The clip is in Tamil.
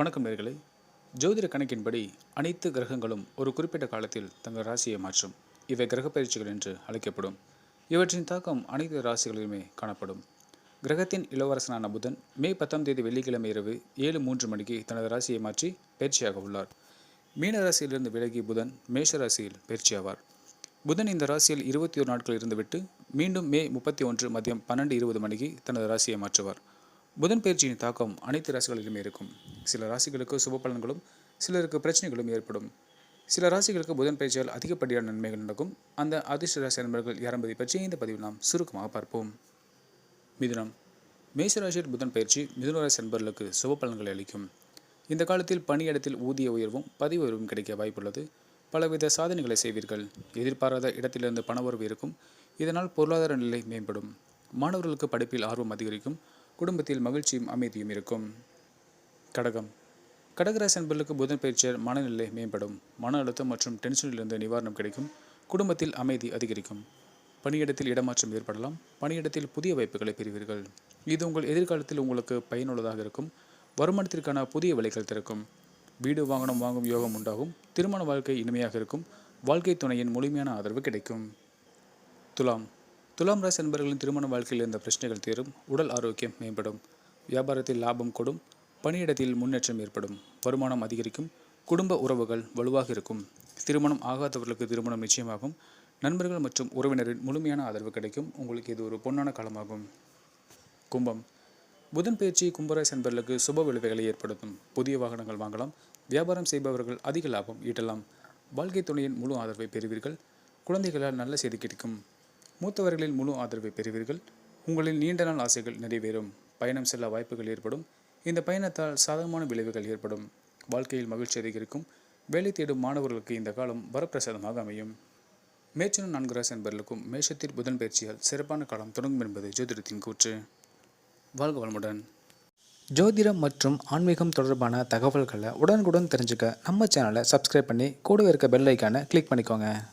வணக்கம் நேர்களை. ஜோதிட கணக்கின்படி அனைத்து கிரகங்களும் ஒரு குறிப்பிட்ட காலத்தில் தங்கள் ராசியை மாற்றும். இவை கிரக பயிற்சிகள் என்று அழைக்கப்படும். இவற்றின் தாக்கம் அனைத்து ராசிகளிலுமே காணப்படும். கிரகத்தின் இளவரசனான புதன் மே பத்தாம் தேதி வெள்ளிக்கிழமை இரவு ஏழு மூன்று மணிக்கு தனது ராசியை மாற்றி பயிற்சியாக உள்ளார். மீன ராசியிலிருந்து விலகி புதன் மேஷ ராசியில் பயிற்சியாவார். புதன் இந்த ராசியில் இருபத்தி ஒரு நாட்கள் இருந்துவிட்டு மீண்டும் மே முப்பத்தி ஒன்று மதியம் பன்னெண்டு இருபது மணிக்கு தனது ராசியை மாற்றுவார். புதன் பயிற்சியின் தாக்கம் அனைத்து ராசிகளிலுமே இருக்கும். சில ராசிகளுக்கு சுப பலன்களும் சிலருக்கு பிரச்சனைகளும் ஏற்படும். சில ராசிகளுக்கு புதன் பயிற்சியால் அதிகப்படியான நன்மைகள் நடக்கும். அந்த அதிர்ஷ்ட ராசி நண்பர்கள் யார் என்பதை பற்றி இந்த பதிவில் நாம் சுருக்கமாக பார்ப்போம். மிதுனம். மேஷராசியில் புதன் பயிற்சி மிதுன ராசி நண்பர்களுக்கு சுப பலன்களை அளிக்கும். இந்த காலத்தில் பணியிடத்தில் ஊதிய உயர்வும் பதவி உயர்வும் கிடைக்க வாய்ப்புள்ளது. பலவித சாதனைகளை செய்வீர்கள். எதிர்பாராத இடத்திலிருந்து பண உறவு இருக்கும். இதனால் பொருளாதார நிலை மேம்படும். மாணவர்களுக்கு படிப்பில் ஆர்வம் அதிகரிக்கும். குடும்பத்தில் மகிழ்ச்சியும் அமைதியும் இருக்கும். கடகம். கடகராசி அன்பர்களுக்கு புதன் பயிற்சியால் மனநிலை மேம்படும். மன அழுத்தம் மற்றும் டென்ஷனிலிருந்து நிவாரணம் கிடைக்கும். குடும்பத்தில் அமைதி அதிகரிக்கும். பணியிடத்தில் இடமாற்றம் ஏற்படலாம். பணியிடத்தில் புதிய வாய்ப்புகளை பெறுவீர்கள். இது உங்கள் எதிர்காலத்தில் உங்களுக்கு பயனுள்ளதாக இருக்கும். வருமானத்திற்கான புதிய வழிகள் திறக்கும். வீடு வாங்கணும் வாங்கும் யோகம் உண்டாகும். திருமண வாழ்க்கை இனிமையாக இருக்கும். வாழ்க்கை துணையின் முழுமையான ஆதரவு கிடைக்கும். துலாம். துலாம் ராசி என்பவர்களின் திருமண வாழ்க்கையில் இருந்த பிரச்சனைகள் தீரும். உடல் ஆரோக்கியம் மேம்படும். வியாபாரத்தில் லாபம் கொடும். பணியிடத்தில் முன்னேற்றம் ஏற்படும். வருமானம் அதிகரிக்கும். குடும்ப உறவுகள் வலுவாக இருக்கும். திருமணம் ஆகாதவர்களுக்கு திருமணம் நிச்சயமாகும். நண்பர்கள் மற்றும் உறவினரின் முழுமையான ஆதரவு கிடைக்கும். உங்களுக்கு இது ஒரு பொன்னான காலமாகும். கும்பம். புதன் பயிற்சி கும்பராசி என்பவர்களுக்கு சுப விளைவுகளை ஏற்படுத்தும். புதிய வாகனங்கள் வாங்கலாம். வியாபாரம் செய்பவர்கள் அதிக லாபம் ஈட்டலாம். வாழ்க்கை துணையின் முழு ஆதரவை பெறுவீர்கள். குழந்தைகளால் நல்ல செய்தி கிடைக்கும். மூத்தவர்களின் முழு ஆதரவை பெறுவீர்கள். உங்களின் நீண்ட நாள் ஆசைகள் நிறைவேறும். பயணம் செல்ல வாய்ப்புகள் ஏற்படும். இந்த பயணத்தால் சாதகமான விளைவுகள் ஏற்படும். வாழ்க்கையில் மகிழ்ச்சி அதிகரிக்கும். வேலை தேடும் மாணவர்களுக்கு இந்த காலம் வரப்பிரசாதமாக அமையும். மேச்சனும் நான்கு ராசி என்பவர்களுக்கும் மேஷத்தில் புதன் பயிற்சியால் சிறப்பான காலம் தொடங்கும் என்பது ஜோதிடத்தின் கூற்று. வாழ்க வளமுடன். ஜோதிடம் மற்றும் ஆன்மீகம் தொடர்பான தகவல்களை உடனுக்குடன் தெரிஞ்சுக்க நம்ம சேனலை சப்ஸ்கிரைப் பண்ணி கூடவே இருக்க பெல் ஐக்கானை கிளிக் பண்ணிக்கோங்க.